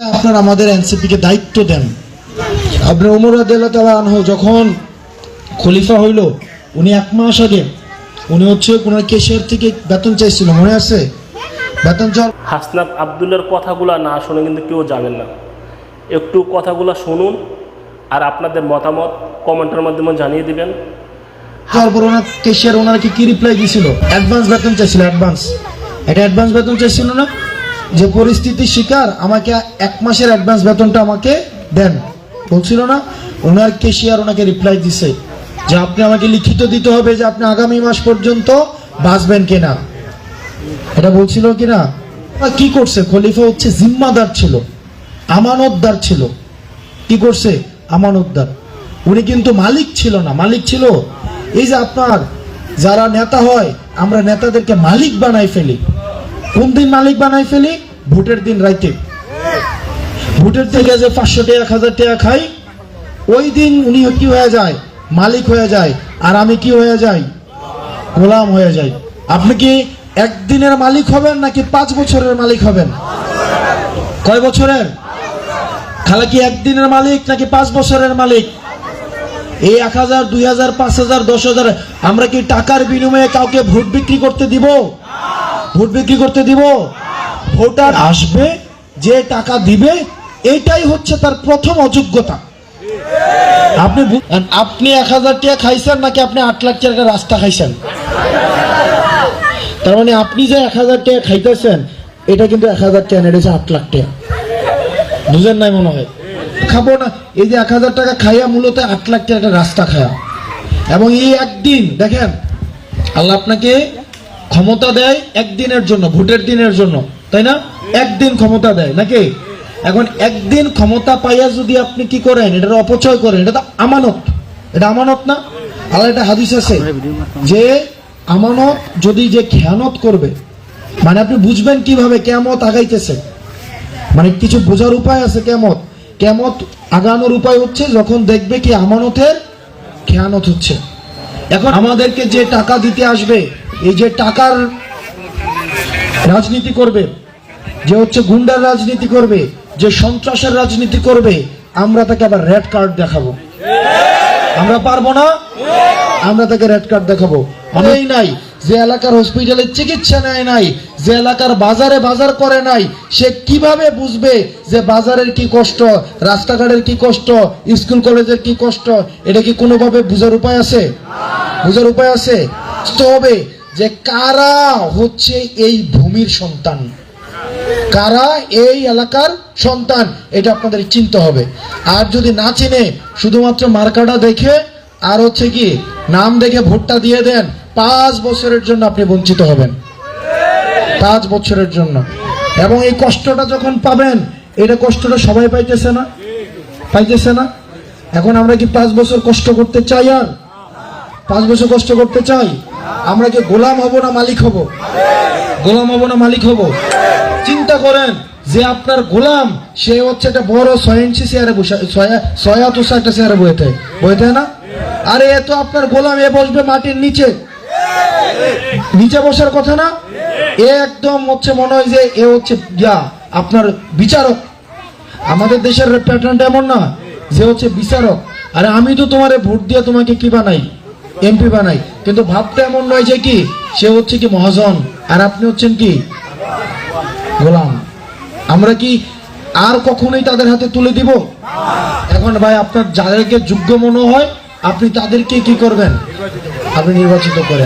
আপনারা আমাদের এনসিপিকে দায়িত্ব দেন। আপনার উমর আদাল্লাহ তালা আনহু যখন খলিফা হইল উনি এক মাস আগে উনি হচ্ছে ওনার কেশিয়ার থেকে বেতন চাইছিল মনে আছে? বেতন চাওয়ার হাসনাত আবদুল্লার কথাগুলো না শুনে কিন্তু কেউ যাবেন না। একটু কথাগুলো শুনুন আর আপনাদের মতামত কমেন্টের মাধ্যমে জানিয়ে দিবেন। তারপর ওনার কেশিয়ার ওনাকে কি রিপ্লাই দিয়েছিল অ্যাডভান্স বেতন চাইছিল অ্যাডভান্স এটা অ্যাডভান্স বেতন চাইছিল না? যে পরিস্থিতির শিকার, আমাকে এক মাসের অ্যাডভান্স বেতনটা আমাকে দেন। বলছিল না, ওনার কেশিয়ার ওনাকে রিপ্লাই দিছে যে আপনি আমাকে লিখিত দিতে হবে যে আপনি আগামী মাস পর্যন্ত বাঁচবেন কিনা। এটা বলছিল কিনা? কি করছে? খলিফা হচ্ছে জিম্মাদার ছিল, আমানতদার ছিল। কি করছে? আমানতদার। উনি কিন্তু মালিক ছিল না। মালিক ছিল এই যে আপনার যারা নেতা হয়, আমরা নেতাদেরকে মালিক বানাই ফেলি। কোন দিন মালিক বানাই ফেলি? ভোটের দিন রাইতে। ভোটের থেকে যে পাঁচশো টাকা, এক হাজার টাকা খাই, ওই দিন উনি কি হয়ে যায়? মালিক হয়ে যায়। আর আমি কি হয়ে যাই? গোলাম হয়ে যাই। আপনি কি একদিনের মালিক হবেন নাকি পাঁচ বছরের মালিক হবেন? কয় বছরের? খালা কি একদিনের মালিক নাকি পাঁচ বছরের মালিক? এই এক হাজার, দুই হাজার, পাঁচ হাজার, দশ হাজার, আমরা কি টাকার বিনিময়ে কাউকে ভোট বিক্রি করতে দিব? ভোট বিক্রি করতে দিব? ভোটার আসবে যে টাকা দিবে এটাই হচ্ছে তার প্রথম অযোগ্যতা। আপনি আপনি এক হাজার টাকা খাইছেন নাকি আপনি আট লাখ টাকা রাস্তা খাইছেন? তার মানে আপনি যে এক হাজার টাকা খাইতেছেন এটা কিন্তু এক হাজার টাকা না, এটা হচ্ছে আট লাখ টাকা। বুঝেন নাই মনে হয়? খাব না। এই যে এক হাজার টাকা খাইয়া মূলত আট লাখ টাকা রাস্তা খায়া। এবং এই একদিন দেখেন আল্লাহ আপনাকে ক্ষমতা দেয় একদিনের জন্য ভোটের দিনের জন্য। তাই না? একদিন ক্ষমতা দেয়, নাকি? এখন একদিন ক্ষমতা পাইয়া যদি আপনি কি করেন, এটার অপচয় করেন, এটা তো আমানত। এটা আমানত না? আল্লাহ এটা হাদিস আছে যে আমানত যদি যে খেয়ানত করবে মানে আপনি বুঝবেন কীভাবে কেমত আগাইতেছে। মানে কিছু বোঝার উপায় আছে কেমত কেমত আগানোর উপায় হচ্ছে যখন দেখবে কি আমানতের খেয়ানত হচ্ছে। এখন আমাদেরকে যে টাকা দিতে আসবে, এই যে টাকার রাজনীতি করবে, যে হচ্ছে গুন্ডার রাজনীতি করবে, যে সন্ত্রাসের রাজনীতি করবে, আমরা তাকে আবার রেড কার্ড দেখাবো। আমরা পারব না, আমরা তাকে রেড কার্ড দেখাবো। অনেই নাই, যে এলাকার হসপিটালে চিকিৎসা নেয় নাই, যে এলাকার বাজারে বাজার করে নাই, সে কীভাবে বুঝবে যে বাজারের কি কষ্ট, রাস্তাঘাটের কি কষ্ট, স্কুল কলেজের কি কষ্ট? এটা কি কোনোভাবে বুঝার উপায় আছে? বুঝার উপায় আছে? হবে যে কারা হচ্ছে এই ভূমির সন্তান? কারা এই এলাকার সন্তান? এটা আপনাদের চিনতে হবে। আর যদি না চিনে, শুধুমাত্র মার্কাটা দেখে, আর হচ্ছে কি, নাম দেখে ভোটটা দিয়ে দেন, পাঁচ বছরের জন্য আপনি বঞ্চিত হবেন। পাঁচ বছরের জন্য। এবং এই কষ্টটা যখন পাবেন, এটা কষ্টটা সবাই পাইতেছে না? পাইতেছে না? এখন আমরা কি পাঁচ বছর কষ্ট করতে চাই আর? পাঁচ বছর কষ্ট করতে চাই, আমরা কি গোলাম হব না মালিক হব? গোলাম হব না মালিক হব? চিন্তা করেন যে আপনার গোলাম, সে হচ্ছে একটা বড় ছয় ইঞ্চি চেয়ারে বসে ছয়া- ছয়া তো একটা চেয়ারে বইতে বইতে না? আরে এ তো আপনার গোলাম, এ বসবে মাটির নিচে। নিচে বসার কথা না? এ একদম হচ্ছে মনে হয় যে এ হচ্ছে, ইয়া, আপনার বিচারক। আমাদের দেশের প্যাটার্নটা এমন না, যে হচ্ছে বিচারক। আরে আমি তো তোমারে ভোট দিয়ে তোমাকে কি বানাই? এমপি বানাই। কিন্তু ভাবতে এমন নয় যে কি, সে হচ্ছে কি মহাজন, আর আপনি হচ্ছেন কি? গোলাম। আমরা কি আর কখনোই তাদের হাতে তুলে দিব? এখন ভাই, আপনার যাদেরকে যোগ্য মনে হয়, আপনি তাদেরকে কি করবেন? আপনি নির্বাচিত করেন।